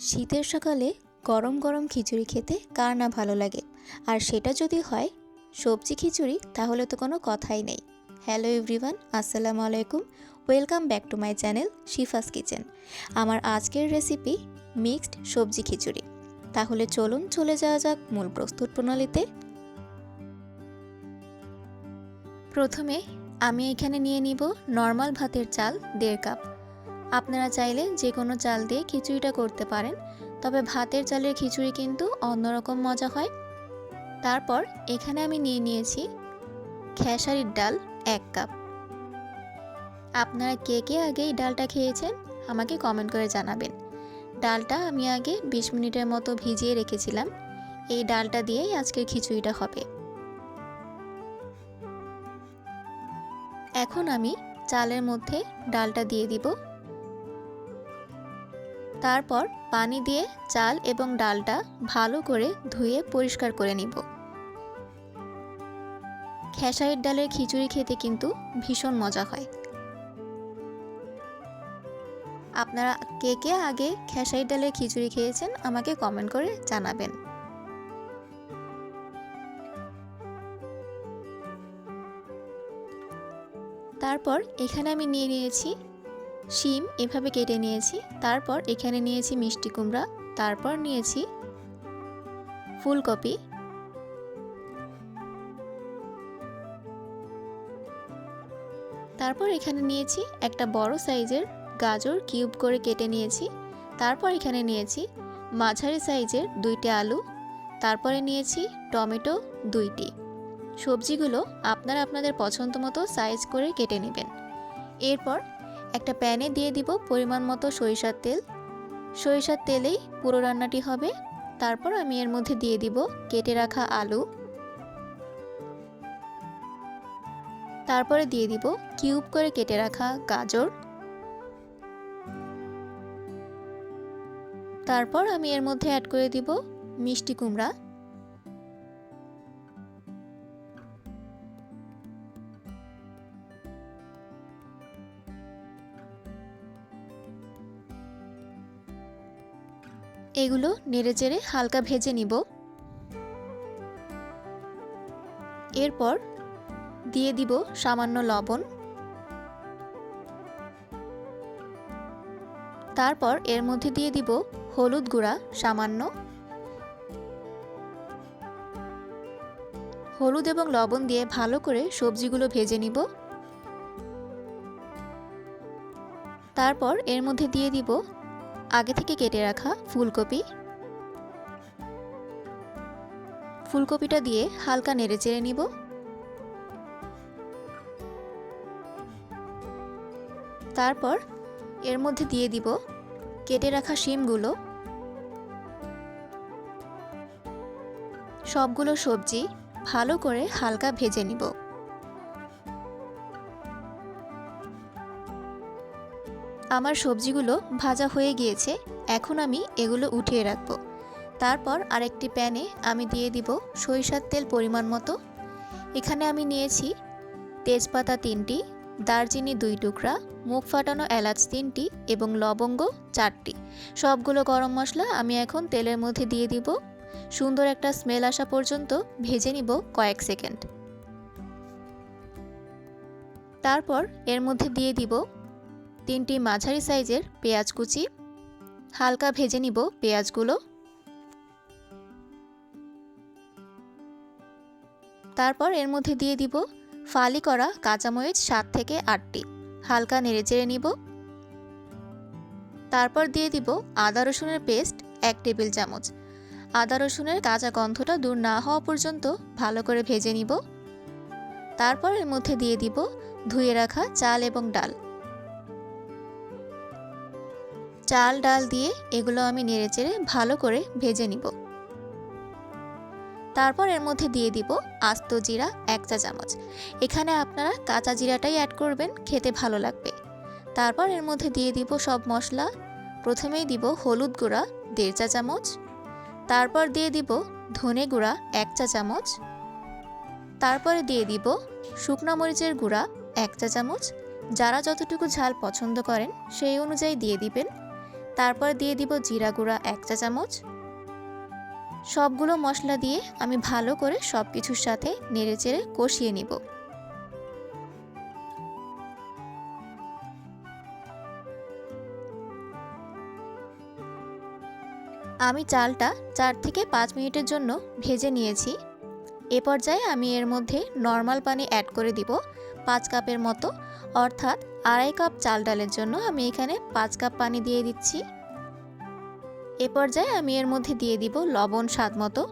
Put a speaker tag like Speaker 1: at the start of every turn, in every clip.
Speaker 1: শীতের সকালে গরম গরম খিচুড়ি খেতে কার না ভালো লাগে? আর সেটা যদি হয়, সবজি খিচুড়ি, তাহলে তো কোনো কথাই নেই। হ্যালো এভরিওয়ান, আসসালামু আলাইকুম। Welcome back to my channel Shifa's kitchen. আমার আজকের রেসিপি মিক্সড সবজি খিচুড়ি। তাহলে চলুন চলে যাওয়া যাক মূল প্রস্তুত প্রণালীতে। প্রথমে আমি এখানে নিয়ে নিব নর্মাল ভাতের চাল দেড় কাপ। আপনারা চাইলে যে কোনো চাল দিয়ে খিচুড়িটা করতে পারেন, তবে ভাতের চালের খিচুড়ি কিন্তু অন্যরকম মজা হয়। তারপর এখানে আমি নিয়ে নিয়েছি খেসারির ডাল এক কাপ। আপনারা কে কে আগে এই ডালটা খেয়েছেন আমাকে কমেন্ট করে জানাবেন। ডালটা আমি আগে বিশ মিনিটের মতো ভিজিয়ে রেখেছিলাম। এই ডালটা দিয়েই আজকের খিচুড়িটা হবে। এখন আমি চালের মধ্যে ডালটা দিয়ে দিব। তারপর পানি দিয়ে চাল এবং ডালটা ভালো করে ধুয়ে পরিষ্কার করে নিব। খেসারির ডালের খিচুড়ি খেতে কিন্তু ভীষণ মজা হয়। আপনারা কে কে আগে খেসারির ডালের খিচুড়ি খেয়েছেন আমাকে কমেন্ট করে জানাবেন। তারপর এখানে আমি নিয়ে নিয়েছি শিম এভাবে কেটে নিয়েছি, তারপর এখানে নিয়েছি মিষ্টি কুমড়া, তারপর নিয়েছি ফুলকপি। তারপর এখানে নিয়েছি একটা বড় সাইজের গাজর কিউব করে কেটে নিয়েছি, তারপর এখানে নিয়েছি মাঝারি সাইজের দুইটি আলু, তারপরে নিয়েছি টমেটো দুইটি। সবজিগুলো আপনারা আপনাদের পছন্দ মতো সাইজ করে কেটে নেবেন। এরপর একটা প্যানে দিয়ে দিব পরিমাণ মতো সরিষার তেল। সরিষার তেলেই পুরো রান্নাটি হবে। তারপর আমি এর মধ্যে দিয়ে দিব কেটে রাখা আলু। তারপরে দিয়ে দিব কিউব করে কেটে রাখা গাজর। তারপর আমি এর মধ্যে অ্যাড করে দিব মিষ্টি কুমড়া। এগুলো নেড়েচেড়ে হালকা ভেজে নিব। এরপর দিয়ে দিব সামান্য লবণ। তারপর এর মধ্যে দিয়ে দিব হলুদ গুঁড়া সামান্য। হলুদ এবং লবণ দিয়ে ভালো করে সবজিগুলো ভেজে নিব। তারপর এর মধ্যে দিয়ে দিব আগে থেকে কেটে রাখা ফুলকপি। ফুলকপিটা দিয়ে হালকা নেড়ে চেড়ে নিব। তারপর এর মধ্যে দিয়ে দিব কেটে রাখা শিমগুলো। সবগুলো সবজি ভালো করে হালকা ভেজে নিব। আমার সবজিগুলো ভাজা হয়ে গিয়েছে, এখন আমি এগুলো উঠিয়ে রাখব। তারপর আরেকটি প্যানে আমি দিয়ে দিব সরিষার তেল পরিমাণ মতো। এখানে আমি নিয়েছি তেজপাতা তিনটি, দারচিনি দুই টুকরা মুখ ফাটানো এলাচ তিনটি এবং লবঙ্গ চারটি। সবগুলো গরম মশলা আমি এখন তেলের মধ্যে দিয়ে দিব। সুন্দর একটা স্মেল আসা পর্যন্ত ভেজে নিব কয়েক সেকেন্ড। তারপর এর মধ্যে দিয়ে দিব তিনটি মাঝারি সাইজের পেঁয়াজ কুচি, হালকা ভেজে নিব পেঁয়াজগুলো। তারপর এর মধ্যে দিয়ে দিব ফালি করা কাঁচামরিচ সাত থেকে আটটি, হালকা নেড়েচেড়ে নিব। তারপর দিয়ে দিব আদা রসুনের পেস্ট এক টেবিল চামচ। আদা রসুনের কাঁচা গন্ধটা দূর না হওয়া পর্যন্ত ভালো করে ভেজে নিব। তারপর এর মধ্যে দিয়ে দিব ধুয়ে রাখা চাল এবং ডাল। চাল, ডাল দিয়ে এগুলো আমি নেড়েচেড়ে ভালো করে ভেজে নিব। তারপর এর মধ্যে দিয়ে দিব আস্ত জিরা এক চা চামচ। এখানে আপনারা কাঁচা জিরাটাই অ্যাড করবেন, খেতে ভালো লাগবে। তারপর এর মধ্যে দিয়ে দিব সব মশলা। প্রথমেই দিব হলুদ গুঁড়া দেড় চা চামচ। তারপর দিয়ে দিব ধনে গুঁড়া এক চা চামচ। তারপরে দিয়ে দিব শুকনো মরিচের গুঁড়া এক চা চামচ। যারা যতটুকু ঝাল পছন্দ করেন, সেই অনুযায়ী দিয়ে দিবেন। তারপর দিয়ে দিব জিরা গুঁড়া এক চা চামচ। সবগুলো মশলা দিয়ে আমি ভালো করে সব কিছুর সাথে নেড়েচেড়ে কষিয়ে নিব। আমি চালটা চার থেকে পাঁচ মিনিটের জন্য ভেজে নিয়েছি। এ পর্যায়ে আমি এর মধ্যে নর্মাল পানি অ্যাড করে দিব। পাঁচ কাপের মতো। অর্থাৎ আড়াই কাপ চাল ডালের জন্য আমি এখানে পাঁচ কাপ পানি দিয়ে দিচ্ছি। এ পর্যায়ে আমি এর মধ্যে দিয়ে দিব লবণ স্বাদ মতো।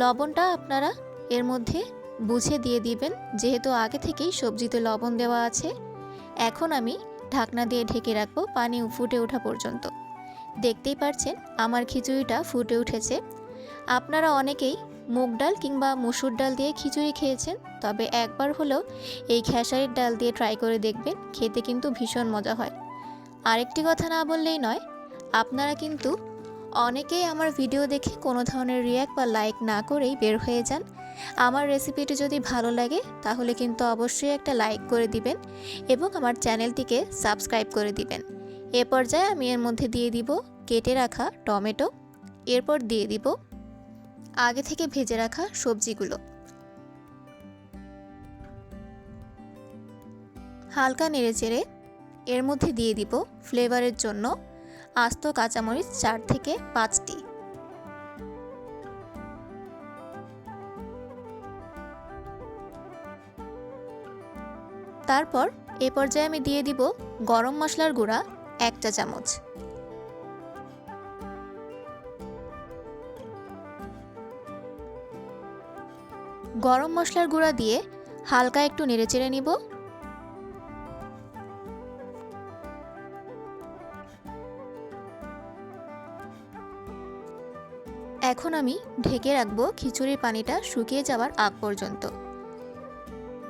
Speaker 1: লবণটা আপনারা এর মধ্যে বুঝে দিয়ে দিবেন, যেহেতু আগে থেকেই সবজিতে লবণ দেওয়া আছে। এখন আমি ঢাকনা দিয়ে ঢেকে রাখব পানি ফুটে ওঠা পর্যন্ত। দেখতেই পারছেন, আমার খিচুড়িটা ফুটে উঠেছে। আপনারা অনেকেই মুগ ডাল কিংবা মুসুর ডাল দিয়ে খিচুড়ি খেয়েছেন, তবে একবার হলেও এই খেসারির ডাল দিয়ে ট্রাই করে দেখবেন, খেতে কিন্তু ভীষণ মজা হয়। আরেকটি কথা না বললেই নয়, আপনারা কিন্তু অনেকেই আমার ভিডিও দেখে কোনো ধরনের রিয়াক্ট বা লাইক না করেই বের হয়ে যান। আমার রেসিপিটি যদি ভালো লাগে, তাহলে কিন্তু অবশ্যই একটা লাইক করে দিবেন এবং আমার চ্যানেলটিকে সাবস্ক্রাইব করে দিবেন। এ পর্যায়ে আমি এর মধ্যে দিয়ে দিব কেটে রাখা টমেটো, এরপর দিয়ে দিব আগে থেকে ভেজে রাখা সবজিগুলো। হালকা নেড়েচেড়ে এর মধ্যে দিয়ে দিব ফ্লেভারের জন্য আস্ত কাঁচামরিচ চার থেকে পাঁচটি। তারপর এ পর্যায়ে আমি দিয়ে দিব গরম মশলার গুঁড়া একটা চামচ গরম মশলার গুঁড়া দিয়ে হালকা একটু নেড়েচেড়ে নিব। এখন আমি ঢেকে রাখব খিচুড়ির পানিটা শুকিয়ে যাওয়ার আগ পর্যন্ত।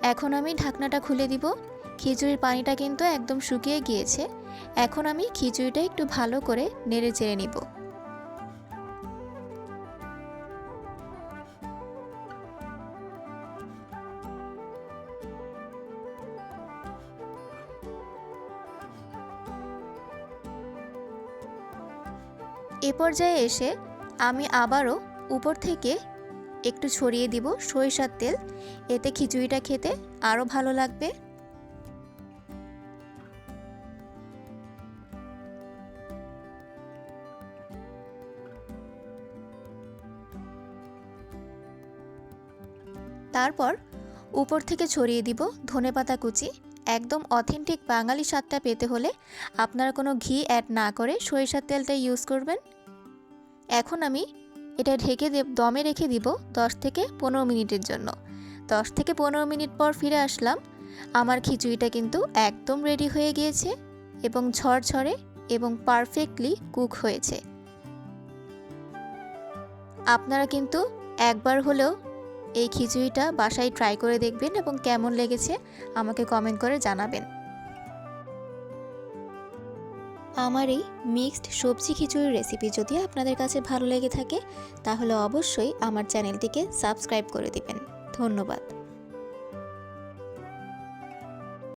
Speaker 1: এখন আমি ঢাকনাটা খুলে দিব। খিচুড়ির পানিটা কিন্তু একদম শুকিয়ে গিয়েছে। এখন আমি খিচুড়িটা একটু ভালো করে নেড়ে চেড়ে নিব। এ পর্যায়ে এসে আমি আবারও উপর থেকে একটু ছড়িয়ে দিব সরিষার তেল। এতে খিচুড়িটা খেতে আরও ভালো লাগবে। তারপর উপর থেকে ছড়িয়ে দিব ধনেপাতা কুচি। একদম অথেন্টিক বাঙালি স্বাদটা পেতে হলে আপনারা কোনো ঘি অ্যাড না করে সরিষার তেলটা ইউজ করবেন। এখন আমি এটা ঢেকে দমে রেখে দিব দশ থেকে পনেরো মিনিটের জন্য। দশ থেকে পনেরো মিনিট পর ফিরে আসলাম। আমার খিচুড়িটা কিন্তু একদম রেডি হয়ে গিয়েছে এবং ঝরঝরে এবং পারফেক্টলি কুক হয়েছে। আপনারা কিন্তু একবার হলেও এই খিচুড়িটা বাসায় ট্রাই করে দেখবেন এবং কেমন লেগেছে আমাকে কমেন্ট করে জানাবেন। আমার এই মিক্সড সবজি খিচুড়ির রেসিপি যদি আপনাদের কাছে ভালো লেগে থাকে, তাহলে অবশ্যই আমার চ্যানেলটিকে সাবস্ক্রাইব করে দিবেন। ধন্যবাদ।